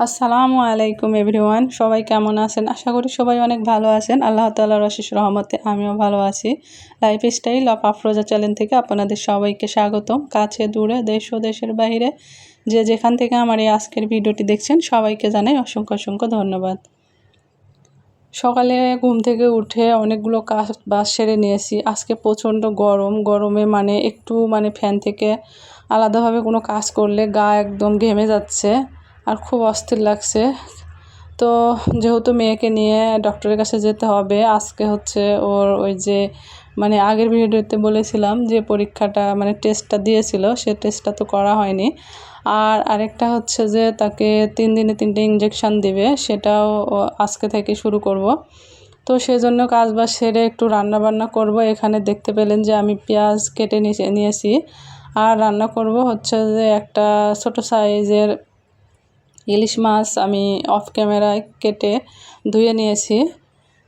আসসালামু আলাইকুম এভরিওয়ান, সবাই কেমন আছেন? আশা করি সবাই অনেক ভালো আছেন। আল্লাহ তাল্লাহর আশিস রহমতে আমিও ভালো আছি। Life style of Afroza channel থেকে আপনাদের সবাইকে স্বাগতম। কাছে, দূরে, দেশ ও দেশের বাইরে যে যেখান থেকে আমার এই আজকের ভিডিওটি দেখছেন, সবাইকে জানাই অসংখ্য অসংখ্য ধন্যবাদ। সকালে ঘুম থেকে উঠে অনেকগুলো কাজ বাস সেরে নিয়েছি। আজকে প্রচণ্ড গরম। গরমে মানে একটু মানে ফ্যান থেকে আলাদাভাবে কোনো কাজ করলে গা একদম ঘেমে যাচ্ছে। আর খুব অস্থির লাগছে। তো যেহেতু মেয়েকে নিয়ে ডক্টরের কাছে যেতে হবে, আজকে হচ্ছে ওর ওই যে মানে আগের ভিডিওতে বলেছিলাম যে পরীক্ষাটা মানে টেস্টটা দিয়েছিল, সে টেস্টটা তো করা হয়নি। আর আরেকটা হচ্ছে যে তাকে তিন দিনে তিনটে ইঞ্জেকশান দিবে, সেটাও আজকে থেকে শুরু করব। তো সেজন্য কাজ বাজ সেরে একটু রান্না বান্না করব। এখানে দেখতে পেলেন যে আমি পেঁয়াজ কেটে নিয়েছি। আর রান্না করব হচ্ছে যে একটা ছোট সাইজের ইলিশ মাছ আমি অফ ক্যামেরায় কেটে ধুয়ে নিয়েছি।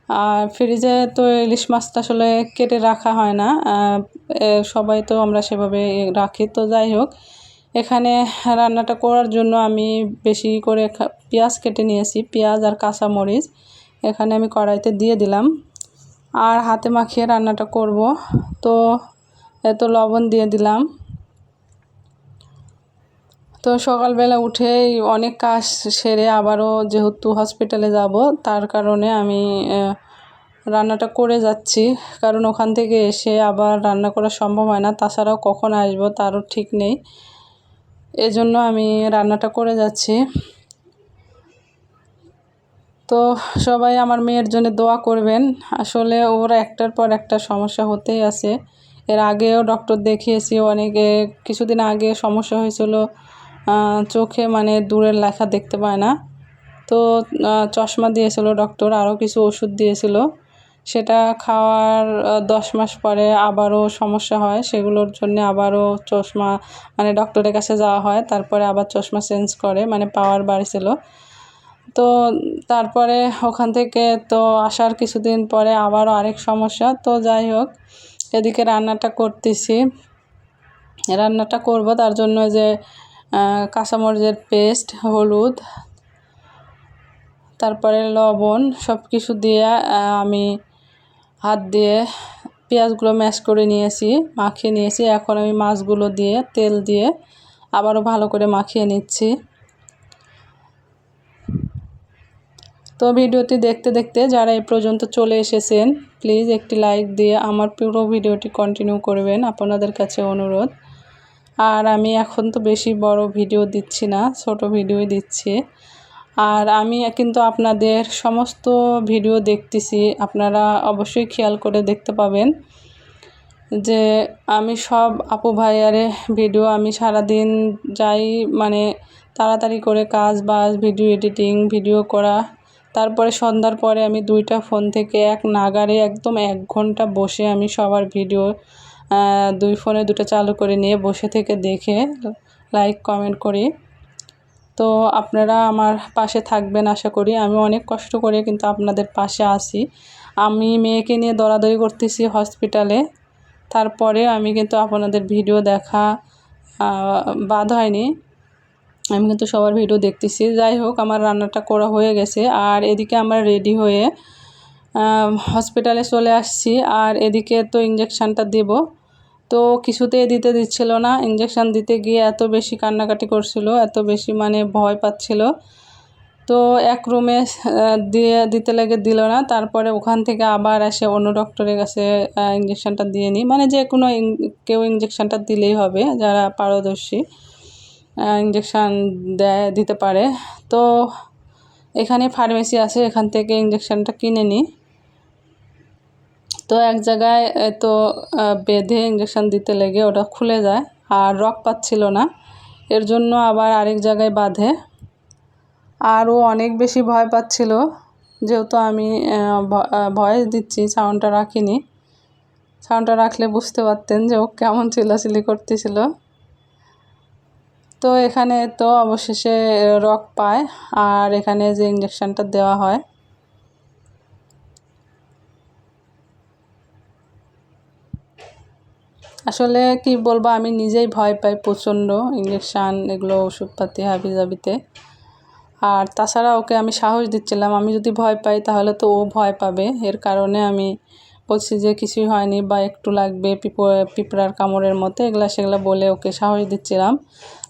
আর ফ্রিজে তো ইলিশ মাছটা আসলে কেটে রাখা হয় না সবাই তো আমরা সেভাবে রাখি। তো যাই হোক, এখানে রান্নাটা করার জন্য আমি বেশি করে পেঁয়াজ কেটে নিয়েছি, পেঁয়াজ আর কাঁচা মরিচ এখানে আমি কড়াইতে দিয়ে দিলাম। আর হাতে মাখিয়ে রান্নাটা করব। তো এত লবণ দিয়ে দিলাম। তো সকালবেলা উঠেই অনেক কাজ সেরে আবারও যেহেতু হসপিটালে যাব, তার কারণে আমি রান্নাটা করে যাচ্ছি। কারণ ওখান থেকে এসে আবার রান্না করা সম্ভব হয় না, তাছাড়াও কখন আসব তারও ঠিক নেই। এজন্য আমি রান্নাটা করে যাচ্ছি। তো সবাই আমার মেয়ের জন্য দোয়া করবেন। আসলে ওর একটার পর একটা সমস্যা হতেই আছে। এর আগেও ডক্টর দেখিয়েছি, অনেকে কিছুদিন আগে সমস্যা হয়েছিল। চোখে মানে দূরের লেখা দেখতে পায় না। তো চশমা দিয়েছিল ডক্টর আরও কিছু ওষুধ দিয়েছিল। সেটা খাওয়ার দশ মাস পরে আবারও সমস্যা হয়। সেগুলোর জন্য আবারও চশমা মানে ডক্টরের কাছে যাওয়া হয়। তারপরে আবার চশমা চেঞ্জ করে মানে পাওয়ার বাড়ছিল। তো, তারপরে ওখান থেকে তো আসার কিছুদিন পরে আবারও আরেক সমস্যা। তো যাই হোক, এদিকে রান্নাটা করতেছি। রান্নাটা করব, তার জন্য যে কাঁচামরিচের পেস্ট, হলুদ, তারপরে লবণ সব কিছু দিয়ে আমি হাত দিয়ে পেঁয়াজগুলো ম্যাশ করে নিয়েছি, মাখিয়ে নিয়েছি। এখন আমি মাছগুলো দিয়ে, তেল দিয়ে আবারও ভালো করে মাখিয়ে নিচ্ছি। তো ভিডিওটি দেখতে দেখতে যারা এই পর্যন্ত চলে এসেছেন, প্লিজ একটি লাইক দিয়ে আমার পুরো ভিডিওটি কন্টিনিউ করবেন। আপনাদের কাছে অনুরোধ। আর আমি এখন তো বেশি বড় ভিডিও দিচ্ছি না, ছোট ভিডিওই দিচ্ছি। আর আমি কিন্তু আপনাদের সমস্ত ভিডিও দেখতেছি, আপনারা অবশ্যই খেয়াল করে দেখতে পাবেন যে আমি সব আপু ভাইয়ারে ভিডিও আমি সারাদিন যাই মানে তাড়াতাড়ি করে কাজ বাজ, ভিডিও এডিটিং, ভিডিও করা। তারপরে সন্ধ্যার পরে আমি দুইটা ফোন থেকে এক নাগারে একদম এক ঘণ্টা বসে আমি সবার ভিডিও দুই ফোনে দুটো চালু করে নিয়ে বসে থেকে দেখে লাইক কমেন্ট করি। তো আপনারা আমার পাশে থাকবেন আশা করি। আমি অনেক কষ্ট করে কিন্তু আপনাদের পাশে আসি আমি মেয়েকে নিয়ে দৌড়াদৌড়ি করতেছি হসপিটালে তারপরে আমি কিন্তু আপনাদের ভিডিও দেখা বাদ হয়নি। আমি কিন্তু সবার ভিডিও দেখতেছি। যাই হোক, আমার রান্নাটা করা হয়ে গেছে। আর এদিকে আমরা রেডি হয়ে হসপিটালে চলে আসছি। আর এদিকে তো ইঞ্জেকশানটা দেব। তো কিছুতেই দিতে দিচ্ছিল না ইঞ্জেকশান দিতে গিয়ে এত বেশি কান্নাকাটি করছিল, এত বেশি মানে ভয় পাচ্ছিল। তো এক রুমে দিয়ে দিতে লেগে দিল না, তারপরে ওখান থেকে আবার এসে অন্য ডক্টরের কাছে ইঞ্জেকশানটা দিয়ে নিই। মানে যে কোনো কেউ ইঞ্জেকশানটা দিলেই হবে, যারা পারদর্শী ইঞ্জেকশান দেয়, দিতে পারে। তো এখানে ফার্মেসি আছে, এখান থেকে ইঞ্জেকশানটা কিনে নিই। তো এক জায়গায় তো বেঁধে ইঞ্জেকশান দিতে লেগে ওটা খুলে যায় আর রক পাচ্ছিল না। এর জন্য আবার আরেক জায়গায় বাঁধে। আরও অনেক বেশি ভয় পাচ্ছিল, যেহেতু আমি ভয়েস দিচ্ছি সাউন্ডটা রাখিনি। সাউন্ডটা রাখলে বুঝতে পারতেন যে ও কেমন চিলাচিলি করতেছিল। তো এখানে তো অবশেষে রক পায়, আর এখানে যে ইঞ্জেকশানটা দেওয়া হয় আসলে কি বলব, আমি নিজেই ভয় পাই প্রচণ্ড ইঞ্জেকশান এগুলো ওষুধপাতি হাবি জাবিতে আর তাছাড়া ওকে আমি সাহস দিচ্ছিলাম, আমি যদি ভয় পাই তাহলে তো ও ভয় পাবে। এর কারণে আমি বলছি যে কিছুই হয়নি বা একটু লাগবে পিঁপড় পিঁপড়ার কামড়ের মতো, এগুলা সেগুলো বলে ওকে সাহস দিচ্ছিলাম।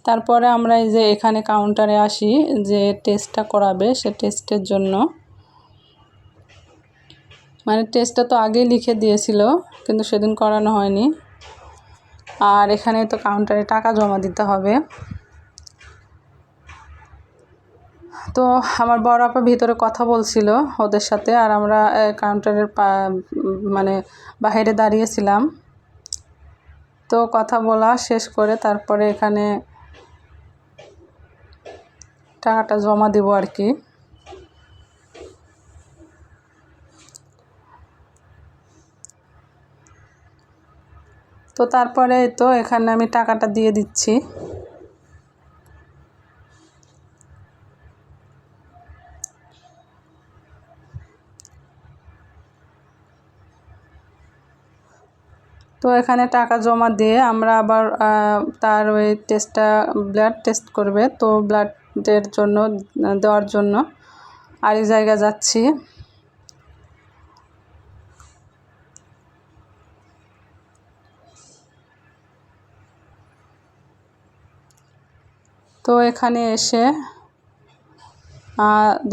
তারপরে আমরা এই যে এখানে কাউন্টারে আসি, যে টেস্টটা করাবে সে টেস্টের জন্য। মানে টেস্টটা তো আগেই লিখে দিয়েছিল, কিন্তু সেদিন করানো হয়নি। আর এখানে তো কাউন্টারে টাকা জমা দিতে হবে। তো আমার বড় আপা ভিতরে কথা বলছিল ওদের সাথে আর আমরা কাউন্টারের মানে বাহিরে দাঁড়িয়েছিলাম। তো কথা বলা শেষ করে তারপরে এখানে টাকাটা জমা দেবো আর কি। তো তারপরে তো এখানে আমি টাকাটা দিয়ে দিচ্ছি। তো এখানে টাকা জমা দিয়ে আমরা আবার তার ওই টেস্টটা ব্লাড টেস্ট করবে। তো ব্লাডের জন্য, দেওয়ার জন্য আরেক জায়গা যাচ্ছি। তো এখানে এসে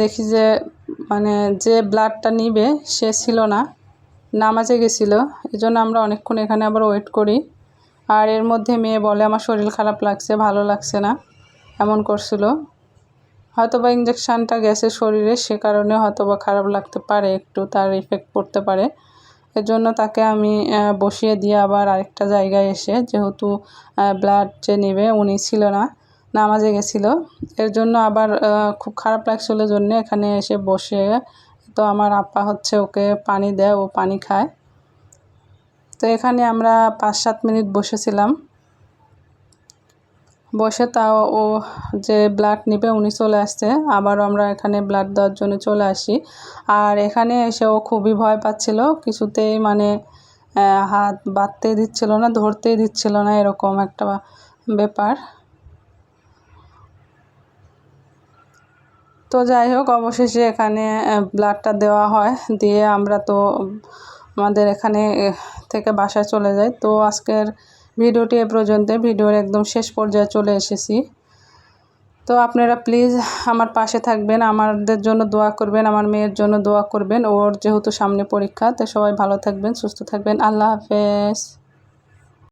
দেখি যে মানে যে ব্লাডটা নিবে, সে ছিল না। নামাজে গেছিল এই জন্য আমরা অনেকক্ষণ এখানে আবার ওয়েট করি। আর এর মধ্যে মেয়ে বলে, আমার শরীর খারাপ লাগছে, ভালো লাগছে না। এমন করছিল। হয়তো বা ইঞ্জেকশানটা গেছে শরীরে, সে কারণে হয়তো বা খারাপ লাগতে পারে, একটু তার ইফেক্ট পড়তে পারে। এর জন্য তাকে আমি বসিয়ে দিয়ে আবার আরেকটা জায়গায় এসে, যেহেতু ব্লাড যে নেবে, উনি ছিল না। নামাজে গেছিল। এর জন্য আবার খুব খারাপ লাগছিল জন্য এখানে এসে বসে। তো আমার আপা হচ্ছে ওকে পানি দেয়, ও পানি খায়। তো এখানে আমরা পাঁচ সাত মিনিট বসেছিলাম। বসে তাও ও যে ব্লাড নিবে উনি চলে আসছে। আবারও আমরা এখানে ব্লাড দেওয়ার জন্য চলে আসি। আর এখানে এসে ও খুবই ভয় পাচ্ছিল। কিছুতেই মানে হাত বাঁধতেই দিচ্ছিল না, ধরতেই দিচ্ছিল না, এরকম একটা ব্যাপার। তো যাই হোক, অবশেষে এখানে ব্লাডটা দেওয়া হয়। দিয়ে আমরা তো আমাদের এখানে থেকে বাসায় চলে যাই। তো আজকের ভিডিওটি এ পর্যন্ত ভিডিওর একদম শেষ পর্যায়ে চলে এসেছি। তো আপনারা প্লিজ আমার পাশে থাকবেন, আমাদের জন্য দোয়া করবেন, আমার মেয়ের জন্য দোয়া করবেন। ওর যেহেতু সামনে পরীক্ষা, তো সবাই ভালো থাকবেন, সুস্থ থাকবেন। আল্লাহ হাফেজ।